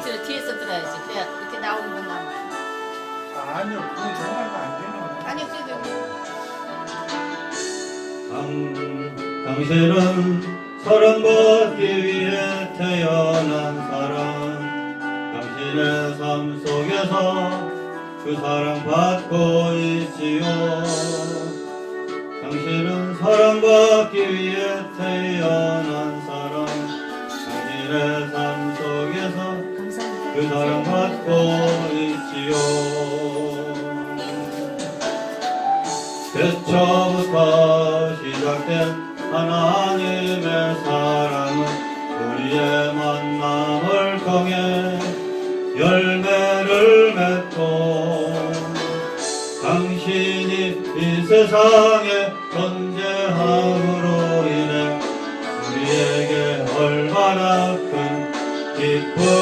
들어 뒤에서 들어야지. 그래야 이렇게 나오는 건 나와. 아니요, 그게 정말로 안 되는 거예요. 아니 그래도 당, 당신은 사랑받기 위해 태어난 사람 당신의 삶 속에서 그 사랑 받고 있지요 그 사랑 받고 있지요. 태초부터 시작된 하나님의 사랑은 우리의 만남을 통해 열매를 맺고 당신이 이 세상에 존재함으로 인해 우리에게 얼마나 큰 기쁨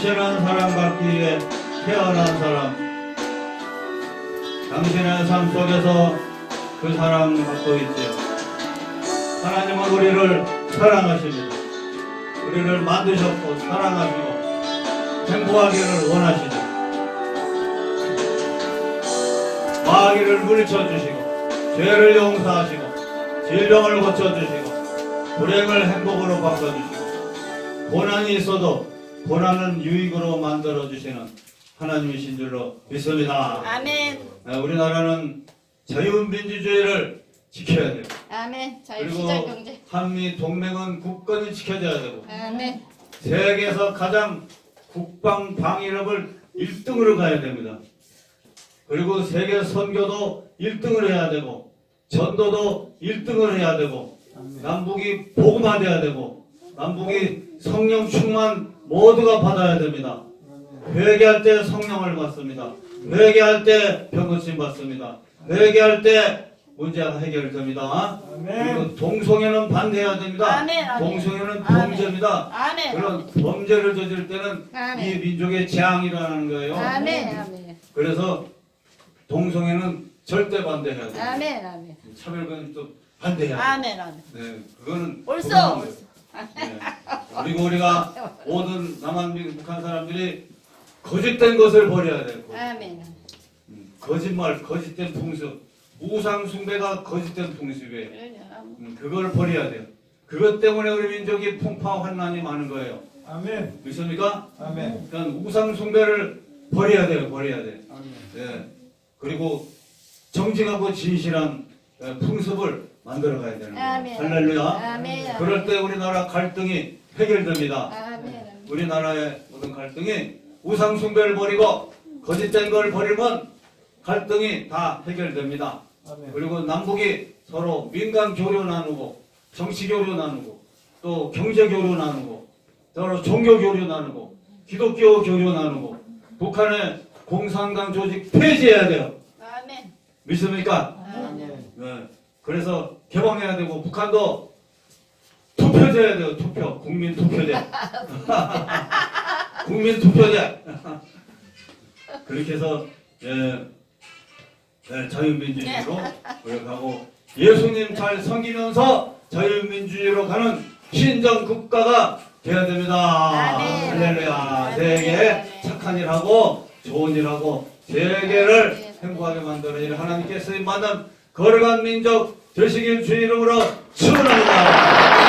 당신은 사랑받기 위해 태어난 사람. 당신의 삶 속에서 그 사랑 받고 있지요. 하나님은 우리를 사랑하십니다. 우리를 만드셨고 사랑하시고 행복하기를 원하시죠. 마귀를 물리쳐 주시고 죄를 용서하시고 질병을 고쳐 주시고 불행을 행복으로 바꿔 주시고 고난이 있어도 고난은 유익으로 만들어 주시는 하나님이신 줄로 믿습니다. 아멘. 아, 우리나라는 자유민주주의를 지켜야 돼요. 아멘. 그리고 경제. 한미 동맹은 굳건히 지켜져야 되고 아멘. 세계에서 가장 국방 방위력을 1등으로 가야 됩니다. 그리고 세계 선교도 1등을 해야 되고 전도도 1등을 해야 되고 남북이 복음화돼야 되고 남북이 성령 충만 모두가 받아야 됩니다. 회개할 때 성령을 받습니다. 회개할 때 병고침 받습니다. 회개할 때 문제가 해결됩니다. 그리고 동성애는 반대해야 됩니다. 아멘, 아멘. 동성애는. 범죄입니다. 아멘. 그런 범죄를 저질 때는 아멘. 이 민족의 재앙이라는 거예요. 아멘. 아멘. 그래서 동성애는 절대 반대해야 돼요. 아멘. 또 반대해야 돼요. 아멘. 아멘. 네, 그거는 옳소. 네. 그리고 우리가 모든 남한 미 북한 사람들이 거짓된 것을 버려야 되고 아멘. 음, 거짓말, 거짓된 풍습, 우상 숭배가 거짓된 풍습이에요. 음, 그걸 버려야 돼요. 그것 때문에 우리 민족이 풍파 환난이 많은 거예요. 아멘. 믿습니까? 아멘. 그러니까 우상 숭배를 버려야 돼요. 버려야 돼. 아멘. 예. 그리고 정직하고 진실한 예, 풍습을 만들어 가야 되는 거예요. 아멘. 할렐루야. 아멘. 그럴 때 우리나라 갈등이 해결됩니다. 아멘. 우리나라의 모든 갈등이 우상 숭배를 버리고 거짓된 걸 버리면 갈등이 다 해결됩니다. 아멘. 그리고 남북이 서로 민간 교류 나누고 정치 교류 나누고 또 경제 교류 나누고 서로 종교 교류 나누고 기독교 교류 나누고 북한의 공산당 조직 폐지해야 돼요. 아멘. 믿습니까? 아멘. 네. 그래서 개방해야 되고 북한도 투표제 해야 돼요. 투표 국민 투표제 국민 투표제 그렇게 해서 예, 예, 자유민주주의로 노력하고 예수님 잘 섬기면서 자유민주주의로 가는 신정 국가가 돼야 됩니다. 아멘. 할렐루야. 아멘. 착한 일하고 좋은 일하고 세계를. 행복하게 만드는 일 하나님께 쓰임 받는 거룩한 민족 되시길 주 이름으로 축원합니다.